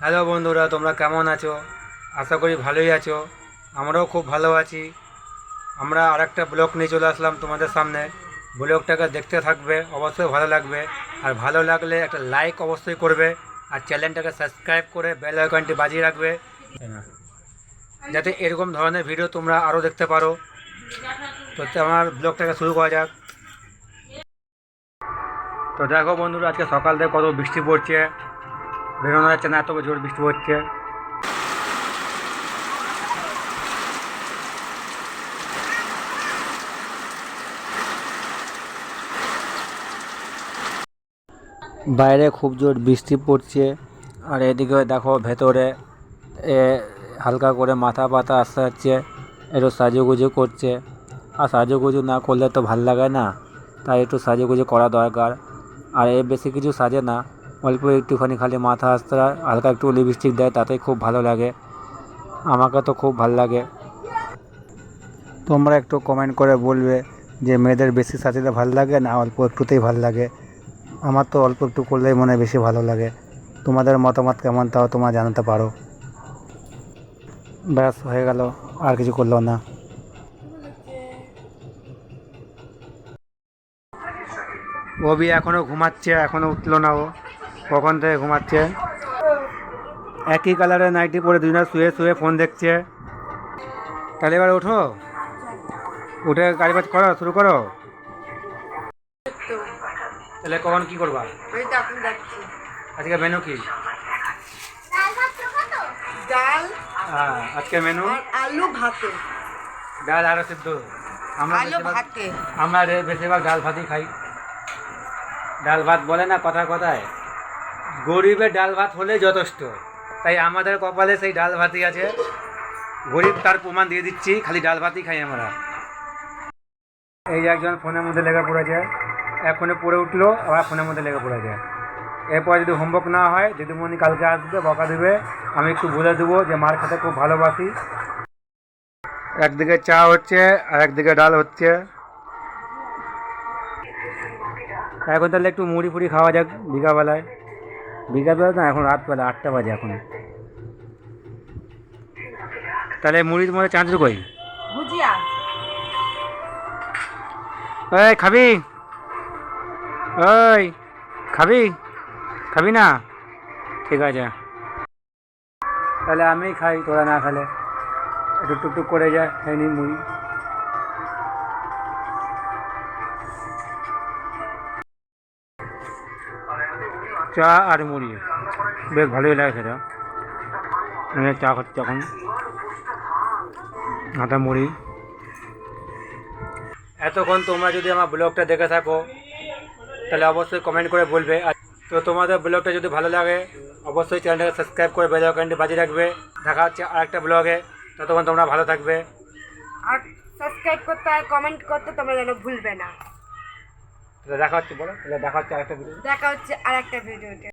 Hello বন্ধুরা, তোমরা কেমন আছো? আশা করি ভালোই আছো। আমরাও খুব ভালো আছি। আমরা আর একটা ব্লগ নিয়ে চলে আসলাম তোমাদের সামনে। ব্লগটাকে দেখতে থাকবে, অবশ্যই ভালো লাগবে। আর ভালো লাগলে একটা লাইক অবশ্যই করবে। আর চ্যানেলটাকে সাবস্ক্রাইব করে বেল আইকনটি বাজিয়ে রাখবে। যাতে এরকম ধরনের ভিডিও তোমরা আরও দেখতে পারো। তো আমার ব্লগটাকে শুরু করা যাক। তো দেখো বন্ধুরা, আজকে সকাল থেকে কত বৃষ্টি পড়ছে। বেরোনো যাচ্ছে না, এত জোর বৃষ্টি পড়ছে বাইরে খুব জোর বৃষ্টি পড়ছে, আর এদিকে দেখো ভেতরে, এ হালকা করে মাথা পাতা আসতে যাচ্ছে, একটু সাজুগুজু করছে। আর সাজুগুজু না করলে তো ভালো লাগে না, তাই একটু সাজুগুজু করা দরকার। আর এ বেশি কিছু সাজে না অল্প একটুখানি খালি মাথা আসতে হালকা একটু লিপস্টিক দেয়, তাতেই খুব ভালো লাগে। আমাকে তো খুব ভালো লাগে। তোমরা একটু কমেন্ট করে বলবে যে মেয়েদের বেশি সাজাতে ভালো লাগে না অল্প একটুতেই ভালো লাগে? আমার তো অল্প একটু করলেই মনে বেশি ভালো লাগে। তোমাদের মতামত কেমন তাও তোমরা জানাতে পারো। ব্যাস, হয়ে গেল, আর কিছু করল না। ওবি এখনও ঘুমাচ্ছে এখনও উঠল না ও। কখন থেকে ঘুমাচ্ছে। একই কালারের নাইটি পরে দুজনে শুয়ে শুয়ে ফোন দেখছে। তাহলে এবার ওঠো। উঠে গাড়ি বাজ করো শুরু করো। তাহলে কখন কি করবা? আজকে মেনু কি? ডাল হ্যাঁ আজকে মেনু আলু ভাতে। ডাল আর সিদ্ধ। আমরা আলু বেশিরভাগ- ভাতে। আমরা রে- বেশিরভাগ ডাল ভাতই খাই। ডাল ভাত বলে না কথা কথায়। গরিবের ডাল ভাত হলে যথেষ্ট। তাই আমাদের কপালে সেই ডাল ভাতই আছে। গরিব তার প্রমাণ দিয়ে দিচ্ছি, খালি ডাল ভাতই খাই আমরা। এই একজন ফোনের মধ্যে লেগে পড়েছে এক ফোনে পড়ে উঠল, আবার ফোনের মধ্যে লেখা লেগে যায় এরপর যদি হোমওয়ার্ক না হয় দিদিমণি কালকে আসবে, বকা দেবে, আমি একটু বলে দেবো যে মার খেতে খুব ভালোবাসি। একদিকে চা হচ্ছে, আর একদিকে ডাল হচ্ছে। এখন তাহলে একটু মুড়ি ফুড়ি খাওয়া যাক বিকাবেলায় বিকালবেলা না এখন রাতবেলা আটটা বাজে এখন। তাহলে মুড়ির মধ্যে চাঁচু কই? ভুজিয়া। ওই খাবি? ওই খাবি? খাবি না? ঠিক আছে। তাহলে আমি খাই তোরা না খেলে। একটু টুকটুক করে যায় খাই নি মুড়ি। চা আর মুড়ি। বেশ ভালোই লাগে সেটা আমি চা খাচ্ছি এখন। হাতে মুড়ি। এতক্ষণ তোমরা যদি আমার ব্লগটা দেখে থাকো, তাহলে অবশ্যই কমেন্ট করে বলবে। তো তোমাদের ব্লগটা যদি ভালো লাগে, অবশ্যই চ্যানেলটাকে সাবস্ক্রাইব করে বেল আইকনটি বাজিয়ে রাখবে। দেখা হচ্ছে আরেকটা ব্লগে ততক্ষণ তোমরা ভালো থাকবে। আর সাবস্ক্রাইব করতে আর কমেন্ট করতে তোমরা যেন ভুলবে না। দেখা হচ্ছে বলো। দেখা হচ্ছে আরেকটা ভিডিও দেখা হচ্ছে আরেকটা ভিডিওতে